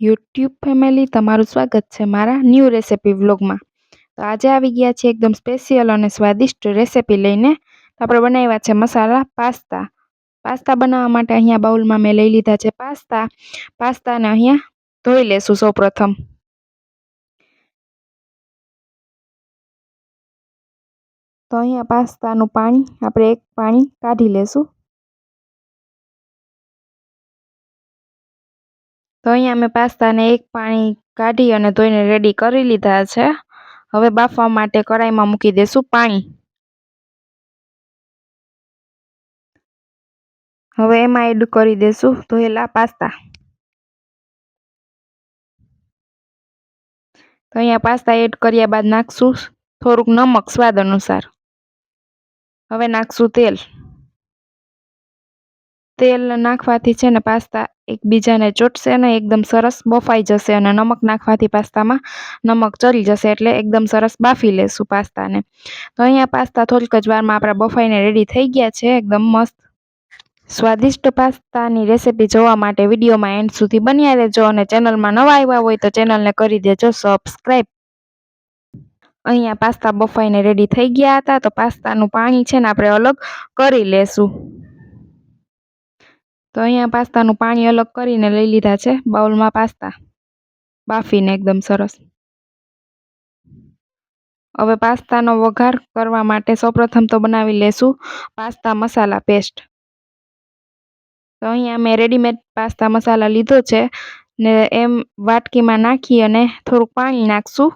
YouTube family તમારું સ્વાગત છે મારા ન્યૂ રેસિપી વ્લોગમાં તો આજે આવી ગયા છે એકદમ સ્પેશિયલ અને સ્વાદિષ્ટ રેસિપી લઈને. આપણે બનાવ્યા છે મસાલા પાસ્તા. પાસ્તા બનાવવા માટે અહીંયા બાઉલમાં મેં લઈ લીધા છે પાસ્તા. પાસ્તાને અહીંયા ધોઈ લેશું સૌપ્રથમ. તો અહીંયા પાસ્તાનું પાણી, આપણે એક પાણી કાઢી લેશું. તો અહીંયા અમે પાસ્તાને એક પાણી કાઢી અને ધોઈને રેડી કરી લીધા છે. હવે બાફવા માટે કડાઈમાં મૂકી દઈશું પાણી. હવે એમાં એડ કરી દઈશું ધોયેલા પાસ્તા. તો અહીંયા પાસ્તા એડ કર્યા બાદ નાખશું થોડુંક નમક સ્વાદ અનુસાર. હવે નાખશું તેલ. તેલ નાખવાથી છે ને પાસ્તા એકબીજાને ચોટશે ને એકદમ સરસ બફાઈ જશે અને નમક નાખવાથી પાસ્તામાં નમક ચડી જશે એટલે એકદમ સરસ બાફી લેશું પાસ્તાને. તો અહીંયા પાસ્તા થોડીક જ વારમાં આપણા બફાઈને રેડી થઈ ગયા છે, એકદમ મસ્ત. સ્વાદિષ્ટ પાસ્તાની રેસિપી જોવા માટે વિડીયોમાં એન્ડ સુધી બન્યા રહેજો અને ચેનલમાં નવા આવ્યા હોય તો ચેનલને કરી દેજો સબસ્ક્રાઈબ અહીંયા પાસ્તા બફાઈને રેડી થઈ ગયા હતા, તો પાસ્તાનું પાણી છે ને આપણે અલગ કરી લેશું. તો અહીંયા પાસ્તાનું પાણી અલગ કરીને લઈ લીધા છે. બાઉલમાં પાસ્તા. બાફીને એકદમ સરસ. હવે પાસ્તાનો વઘાર કરવા માટે સૌપ્રથમ તો બનાવી લેશું પાસ્તા મસાલા પેસ્ટ. તો અહીંયા મેં રેડીમેડ પાસ્તા મસાલા લીધો છે ને એમ વાટકીમાં નાખી અને થોડુંક પાણી નાખશું.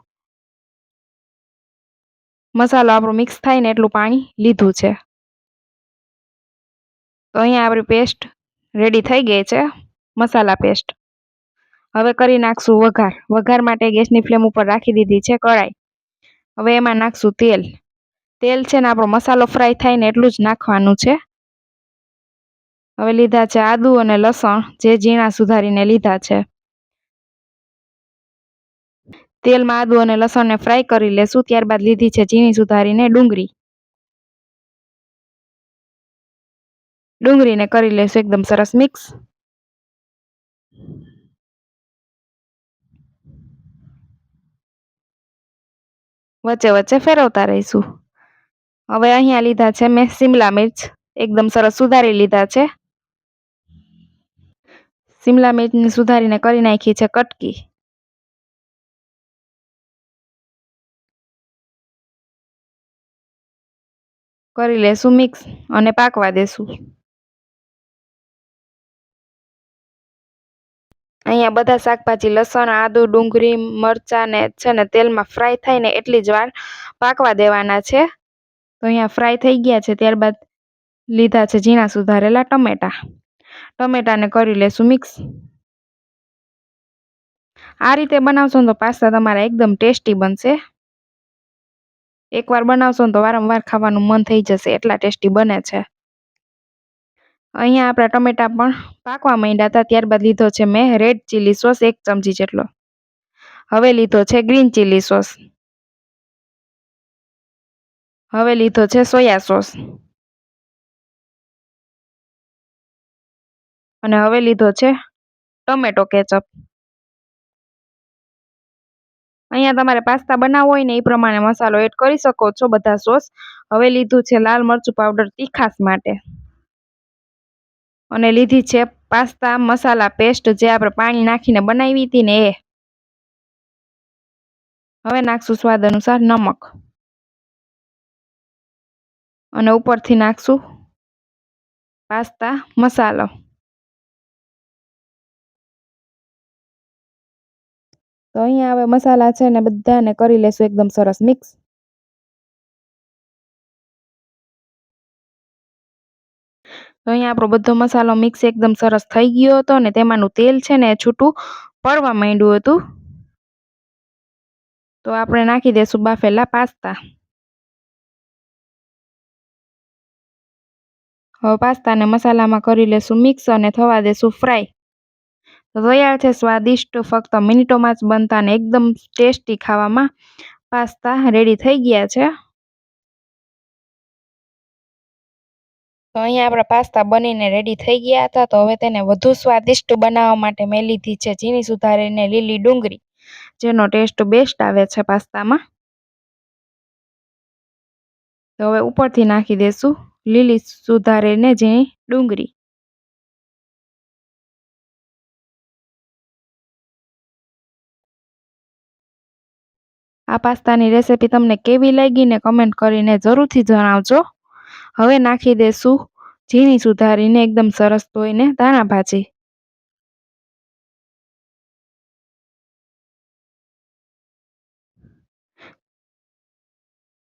મસાલો આપણો મિક્સ થાય ને એટલું પાણી લીધું છે. તો અહીંયા આપણી પેસ્ટ રેડી થઈ ગઈ છે મસાલા પેસ્ટ હવે કરી નાખશું વઘાર. વઘાર માટે ગેસની ફ્લેમ ઉપર રાખી દીધી છે કઢાઈ. હવે એમાં નાખશું તેલ. તેલ છે ને આપણો મસાલો ફ્રાય થાય ને એટલું જ નાખવાનું છે. હવે લીધા છે આદુ અને લસણ, જે ઝીણા સુધારીને લીધા છે. તેલમાં આદુ અને લસણને ફ્રાય કરી લેશું. ત્યારબાદ લીધી છે ઝીણી સુધારીને ડુંગળી. ડુંગળીને કરી લેશું એકદમ સરસ મિક્સ. વચ્ચે વચ્ચે ફેરવતા રહીશું. હવે અહીંયા લીધા છે મેં શિમલા મિર્ચ. એકદમ સરસ સુધારી લીધા છે. સિમલા મિર્ચને સુધારીને કરી નાખી છે કટકી. કરી લેશું મિક્સ અને પાકવા દેશું. અહીંયા બધા શાકભાજી, લસણ, આદુ, ડુંગળી, મરચાં ને છે ને તેલમાં ફ્રાય થાય ને એટલી જ વાર પાકવા દેવાના છે. તો અહીંયા ફ્રાય થઈ ગયા છે, ત્યારબાદ લીધા છે ઝીણા સુધારેલા ટમેટા. ટમેટાને કરી લેશું મિક્સ આ રીતે બનાવશો ને તો પાસ્તા તમારા એકદમ ટેસ્ટી બનશે. એકવાર બનાવશો ને તો વારંવાર ખાવાનું મન થઈ જશે, એટલા ટેસ્ટી બને છે. અહીંયા આપણા ટમેટા પણ પાકવા માંડ્યા હતા, ત્યારબાદ લીધો છે મેં રેડ ચીલી સોસ એક ચમચી જેટલો. હવે લીધો છે ગ્રીન ચીલી સોસ હવે લીધો છે સોયા સોસ અને હવે લીધો છે ટમેટો કેચઅપ અહીંયા તમારે પાસ્તા બનાવવો હોય ને એ પ્રમાણે મસાલો એડ કરી શકો છો બધા સોસ હવે લીધું છે લાલ મરચું પાવડર તીખાસ માટે. અને લીધી છે પાસ્તા, મસાલા, પેસ્ટ જે આપણે પાણી નાખીને બનાવી હતી ને એ. હવે નાખશું સ્વાદ અનુસાર નમક. અને ઉપરથી નાખશું પાસ્તા, મસાલો. તો અહીંયા હવે મસાલા છે ને બધાને કરી લેશું એકદમ સરસ મિક્સ. તો અહીંયા આપણો બધો મસાલો મિક્સ એકદમ સરસ થઈ ગયો હતો ને તેમાંનું તેલ છે ને છૂટું પડવા માંડ્યું હતું. તો આપણે નાખી દઈશું બાફેલા પાસ્તા. હવે પાસ્તાને મસાલામાં કરી લેશું મિક્સ અને થવા દેશું ફ્રાય તો તૈયાર છે સ્વાદિષ્ટ, ફક્ત મિનિટોમાં જ બનતા ને એકદમ ટેસ્ટી ખાવામાં પાસ્તા રેડી થઈ ગયા છે. તો અહીંયા આપણા પાસ્તા બનીને રેડી થઈ ગયા હતા. તો હવે તેને વધુ સ્વાદિષ્ટ બનાવવા માટે મેં લીધી છે ઝીણી સુધારીને લીલી ડુંગળી, જેનો ટેસ્ટ બેસ્ટ આવે છે પાસ્તામાં. તો હવે ઉપરથી નાખી દઈશું લીલી સુધારીને ઝીણી ડુંગળી. આ પાસ્તાની રેસિપી તમને કેવી લાગી ને કમેન્ટ કરીને જરૂરથી જણાવજો. હવે નાખી દેશું. ઝીણી સુધારીને એકદમ સરસ ધોઈને ધાણા ભાજી.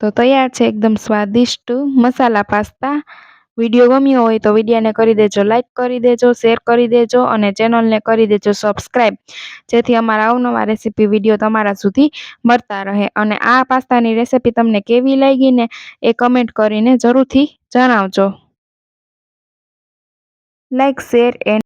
તો તૈયાર છે એકદમ સ્વાદિષ્ટ મસાલા પાસ્તા. વીડિયો ગમ્યો હોય તો વિડીયોને કરી દેજો લાઇક કરી દેજો શેર કરી દેજો અને ચેનલને કરી દેજો સબસ્ક્રાઈબ જેથી અમારા અવનવા રેસીપી વીડિયો તમારા સુધી મળતા રહે. અને આ પાસ્તાની રેસીપી તમને કેવી લાગી ને એ કમેન્ટ કરીને જરૂરથી જણાવજો. Like share and